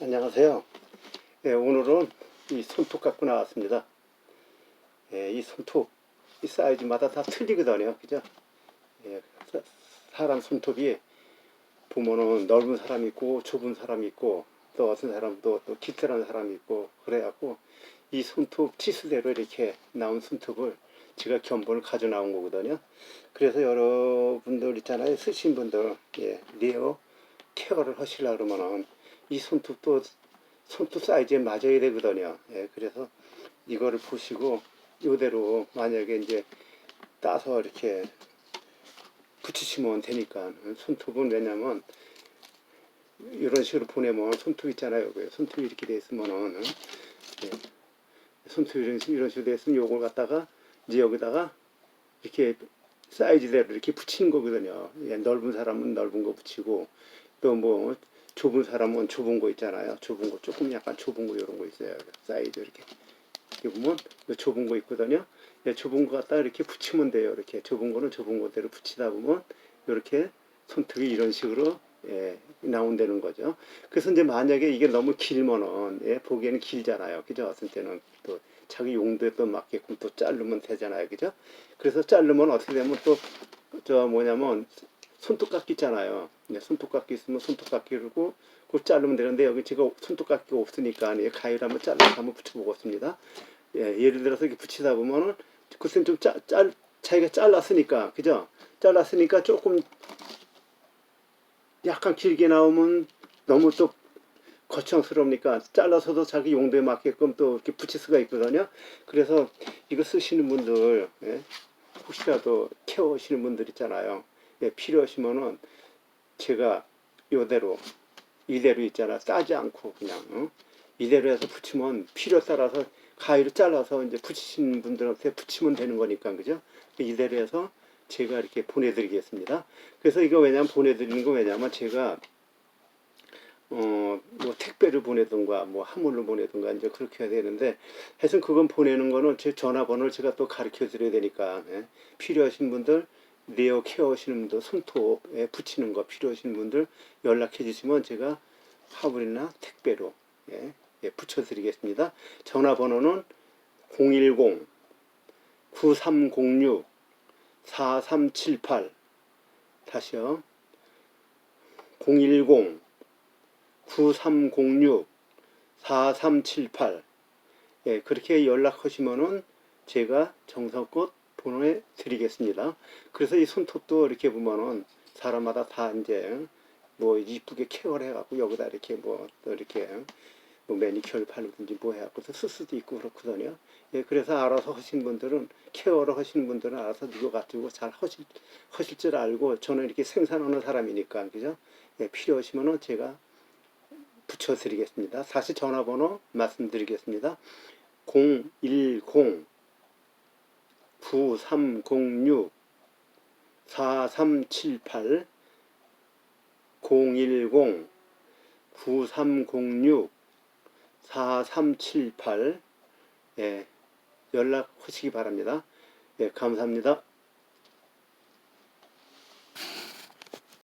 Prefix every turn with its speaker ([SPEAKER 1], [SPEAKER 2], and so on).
[SPEAKER 1] 안녕하세요. 예, 오늘은 이 손톱 갖고 나왔습니다. 예, 이 손톱 이 사이즈마다 다 틀리거든요. 그죠? 예, 사- 사람 손톱이 보면은 넓은 사람이 있고 좁은 사람이 있고 또 어떤 사람도 또 기틀한 사람이 있고 그래갖고 이 손톱 치수대로 이렇게 나온 손톱을 제가 견본을 가져 나온 거거든요. 그래서 여러분들 있잖아요. 쓰신 분들 예, 리어 케어를 하시려 그러면은 이 손톱도 손톱 사이즈에 맞아야 되거든요. 예, 그래서 이거를 보시고 이대로 만약에 이제 따서 이렇게 붙이시면 되니까 손톱은 왜냐면 이런 식으로 보내면 손톱 있잖아요. 그 손톱이 이렇게 돼 있으면은 예, 손톱이 이런, 식- 이런 식으로 돼 있으면 요걸 갖다가 이제 여기다가 이렇게 사이즈대로 이렇게 붙이는 거거든요. 예, 넓은 사람은 넓은 거 붙이고 또뭐 좁은 사람은 좁은 거 있잖아요. 좁은 거 조금 약간 좁은 거 이런 거 있어요. 사이즈 이렇게 이렇게 보면 이 좁은 거 있거든요. 예, 좁은 거 갖다 이렇게 붙이면 돼요. 이렇게 좁은 거는 좁은 거대로 붙이다 보면 이렇게 손톱이 이런 식으로 예, 나온다는 거죠. 그래서 이제 만약에 이게 너무 길면은 예, 보기에는 길잖아요. 그죠? 어떤 때는 또 자기 용도에 또 맞게끔 또 자르면 되잖아요. 그죠? 그래서 자르면 어떻게 되면 또 저 뭐냐면 손톱깎이 있잖아요. 네, 손톱깎이 있으면 손톱깎이고 그걸 자르면 되는데 여기 제가 손톱깎이가 없으니까 예, 가위를 한번 잘라서 한번 붙여보겠습니다. 예, 예를 들어서 이렇게 붙이다 보면은 그땐 좀 짜, 짤, 자기가 잘랐으니까 그죠? 잘랐으니까 조금 약간 길게 나오면 너무 또 거창스러우니까 잘라서도 자기 용도에 맞게끔 또 이렇게 붙일 수가 있거든요. 그래서 이거 쓰시는 분들 예, 혹시라도 케어하시는 분들 있잖아요. 예, 필요하시면은 제가 이대로 이대로 있잖아 싸지 않고 그냥 어? 이대로 해서 붙이면 필요 따라서 가위로 잘라서 이제 붙이시는 분들한테 붙이면 되는 거니까 그죠? 이대로 해서 제가 이렇게 보내드리겠습니다. 그래서 이거 왜냐면 보내드리는 거 왜냐면 제가 어, 뭐 택배를 보내든가 뭐 화물로 보내든가 이제 그렇게 해야 되는데 하여튼 그건 보내는 거는 제 전화번호를 제가 또 가르쳐 드려야 되니까 예. 필요하신 분들 네어 케어 하시는 분들 손톱에 붙이는 거 필요하신 분들 연락해 주시면 제가 화물이나 택배로 예, 예, 붙여 드리겠습니다. 전화번호는 010 9306 4378 다시요. 010 9306 4378 예, 그렇게 연락하시면은 제가 정성껏 보내 드리겠습니다. 그래서 이 손톱도 이렇게 보면은 사람마다 다 이제 뭐 이쁘게 케어를 해갖고 여기다 이렇게 뭐 또 이렇게 뭐 매니큐어를 바르든지 뭐 해갖고 쓸 수도 있고 그렇거든요. 예, 그래서 알아서 하신 분들은 케어를 하시는 분들은 알아서 이거 가지고 잘 하실 하실 줄 알고 저는 이렇게 생산하는 사람이니까 그죠? 예, 필요하시면은 제가 붙여드리겠습니다. 다시 전화번호 말씀드리겠습니다. 010 9306 4378 010 9306 4378 예, 연락하시기 바랍니다. 예, 감사합니다.